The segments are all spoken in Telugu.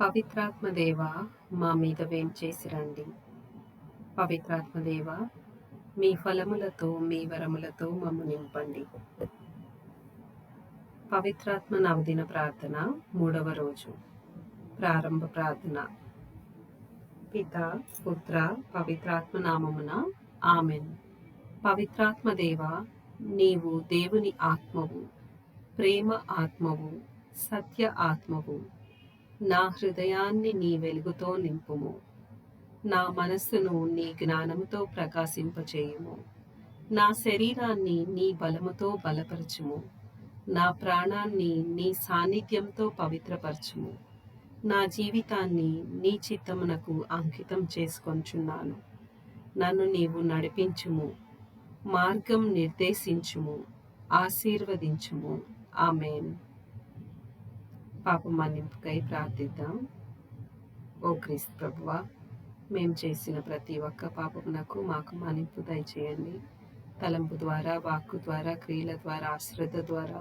పవిత్రాత్మదేవ మా మీద వేంచేసి రండి పవిత్రాత్మదేవ మీ ఫలములతో మీ వరములతో మమ్ము నింపండి. పవిత్రాత్మ నవదిన ప్రార్థన మూడవ రోజు. ప్రారంభ ప్రార్థన. పిత పుత్ర పవిత్రాత్మ నామమున ఆమెన్. పవిత్రాత్మదేవ నీవు దేవుని ఆత్మవు ప్రేమ ఆత్మవు సత్య ఆత్మవు నా హృదయాన్ని నీ వెలుగుతో నింపుము. నా మనస్సును నీ జ్ఞానముతో ప్రకాశింపచేయుము. నా శరీరాన్ని నీ బలముతో బలపరచుము. నా ప్రాణాన్ని నీ సాన్నిధ్యంతో పవిత్రపరచుము. నా జీవితాన్ని నీ చిత్తమునకు అంకితం చేసుకొంచున్నాను. నన్ను నీవు నడిపించుము. మార్గం నిర్దేశించుము. ఆశీర్వదించుము. ఆమెన్. పాప మన్నింపుకై ప్రార్థిద్దాం. ఓ క్రీస్తు ప్రభువ మేము చేసిన ప్రతి ఒక్క పాపమునకు మాకు మన్నింపు దయచేయండి. తలంపు ద్వారా వాక్కు ద్వారా క్రియల ద్వారా ఆశ్రద్ధ ద్వారా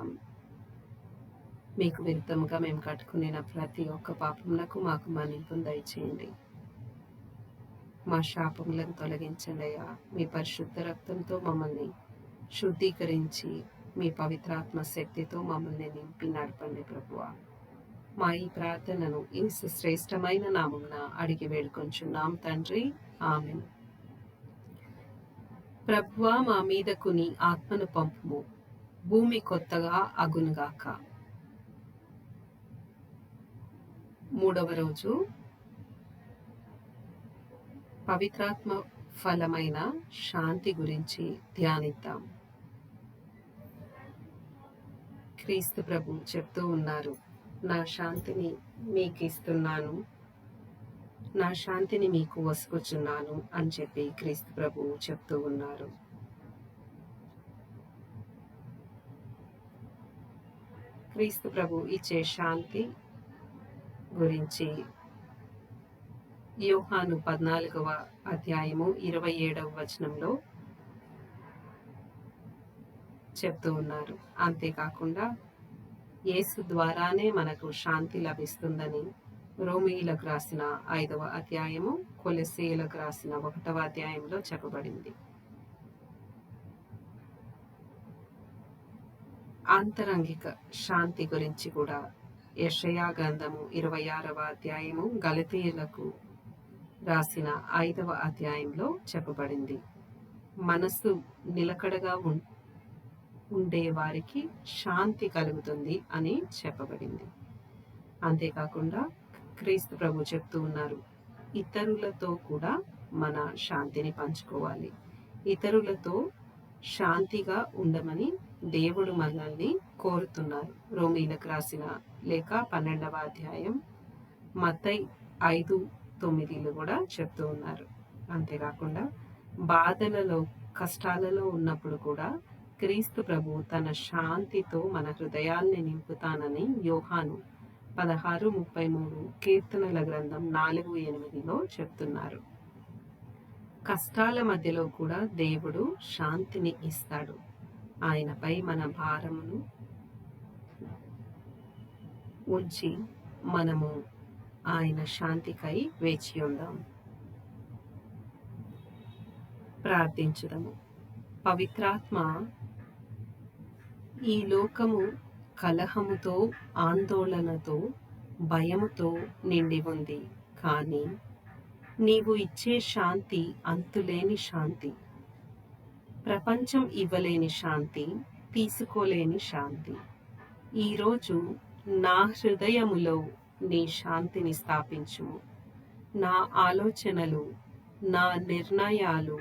మీకు విరుద్ధంగా మేము కట్టుకునే ప్రతి ఒక్క పాపమునకు మాకు మన్నింపును దయచేయండి. మా శాపములను తొలగించండి అయ్యా. మీ పరిశుద్ధ రక్తంతో మమ్మల్ని శుద్ధీకరించి మీ పవిత్రాత్మ శక్తితో మమ్మల్ని నింపి నడపండి ప్రభువ. మా ఈ ప్రార్థనను ఈ శ్రేష్టమైన నామమున అడిగి వేడుకొంచున్నాం తండ్రి. ఆమె ప్రభువా మా మీదకు నీ ఆత్మను పంపుము. భూమి కొత్తగా అగునుగాక మూడవ రోజు పవిత్రాత్మ ఫలమైన శాంతి గురించి ధ్యానిద్దాం. క్రీస్తు ప్రభు చెప్తూ ఉన్నారు. నా శాంతిని మీకు ఇస్తున్నాను నా శాంతిని మీకు వసుకుచున్నాను అని చెప్పి క్రీస్తు ప్రభు చెప్తూ ఉన్నారు. క్రీస్తు ప్రభు ఇచ్చే శాంతి గురించి యోహాను పద్నాలుగవ అధ్యాయము ఇరవై ఏడవ వచనంలో చెప్తూ ఉన్నారు. అంతేకాకుండా యేసు ద్వారానే మనకు శాంతి లభిస్తుందని రోమిలకు రాసిన ఐదవ అధ్యాయము కొలెసేలకు రాసిన ఒకటవ అధ్యాయంలో చెప్పబడింది. ఆంతరంగిక శాంతి గురించి కూడా యషయా గ్రంథము ఇరవై ఆరవ అధ్యాయము గలతీయులకు రాసిన ఐదవ అధ్యాయంలో చెప్పబడింది. మనస్సు నిలకడగా వారికి శాంతి కలుగుతుంది అని చెప్పబడింది. అంతేకాకుండా క్రీస్తు ప్రభు చెప్తూ ఉన్నారు ఇతరులతో కూడా మన శాంతిని పంచుకోవాలి. ఇతరులతో శాంతిగా ఉండమని దేవుడు మనల్ని కోరుతున్నారు. రోమీలకు రాసిన లేక పన్నెండవ అధ్యాయం మతై ఐదు తొమ్మిదిలు కూడా చెప్తూ ఉన్నారు. అంతేకాకుండా బాధలలో కష్టాలలో ఉన్నప్పుడు కూడా క్రీస్తు ప్రభు తన శాంతితో మన హృదయాల్ని నింపుతానని యోహాను పదహారు ముప్పై మూడు కీర్తనల గ్రంథం నాలుగు ఎనిమిదిలో చెప్తున్నారు. కష్టాల మధ్యలో కూడా దేవుడు శాంతిని ఇస్తాడు. ఆయనపై మన భారమును ఉంచి మనము ఆయన శాంతికై వేచి ఉందాం. ప్రార్థించుదాము. పవిత్రాత్మ ఈ లోకము కలహముతో ఆందోళనతో భయముతో నిండి ఉంది. కానీ నీవు ఇచ్చే శాంతి అంతులేని శాంతి. ప్రపంచం ఇవ్వలేని శాంతి తీసుకోలేని శాంతి. ఈరోజు నా హృదయములో నీ శాంతిని స్థాపించుము. నా ఆలోచనలు నా నిర్ణయాలు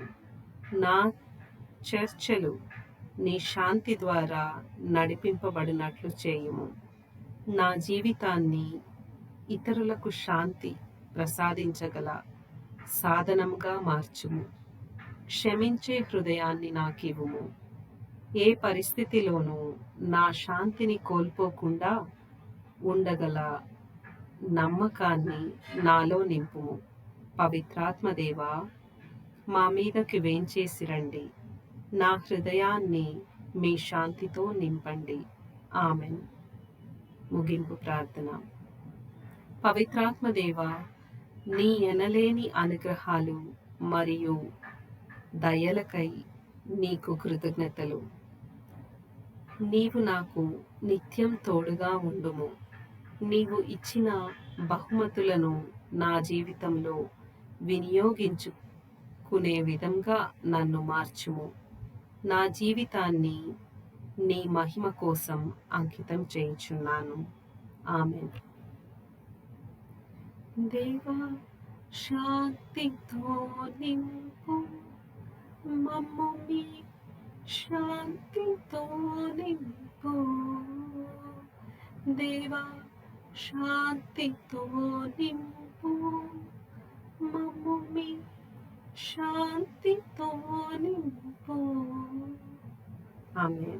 నా చర్చలు నీ శాంతి ద్వారా నడిపింపబడినట్లు చేయుము. నా జీవితాన్ని ఇతరులకు శాంతి ప్రసాదించగల సాధనంగా మార్చుము. క్షమించే హృదయాన్ని నాకివ్వుము. ఏ పరిస్థితిలోనూ నా శాంతిని కోల్పోకుండా ఉండగల నమ్మకాన్ని నాలో నింపుము. పవిత్రాత్మదేవా మా మీదకి వేంచేసి రండి. నా హృదయాన్ని మీ శాంతితో నింపండి. ఆమెన్. ముగింపు ప్రార్థన. పవిత్రాత్మదేవ నీ ఎనలేని అనుగ్రహాలు మరియు దయలకై నీకు కృతజ్ఞతలు. నీవు నాకు నిత్యం తోడుగా ఉండుము. నీవు ఇచ్చిన బహుమతులను నా జీవితంలో వినియోగించుకునే విధంగా నన్ను మార్చుము. నా జీవితాన్ని నీ మహిమ కోసం అంకితం చేయించున్నాను. ఆమె దేవా శాంతితో నింపు మమ్ము మీ శాంతితో నింపు. దేవా శాంతితో నింపు మమ్ము మీ శాంతితో నింపు ఆమె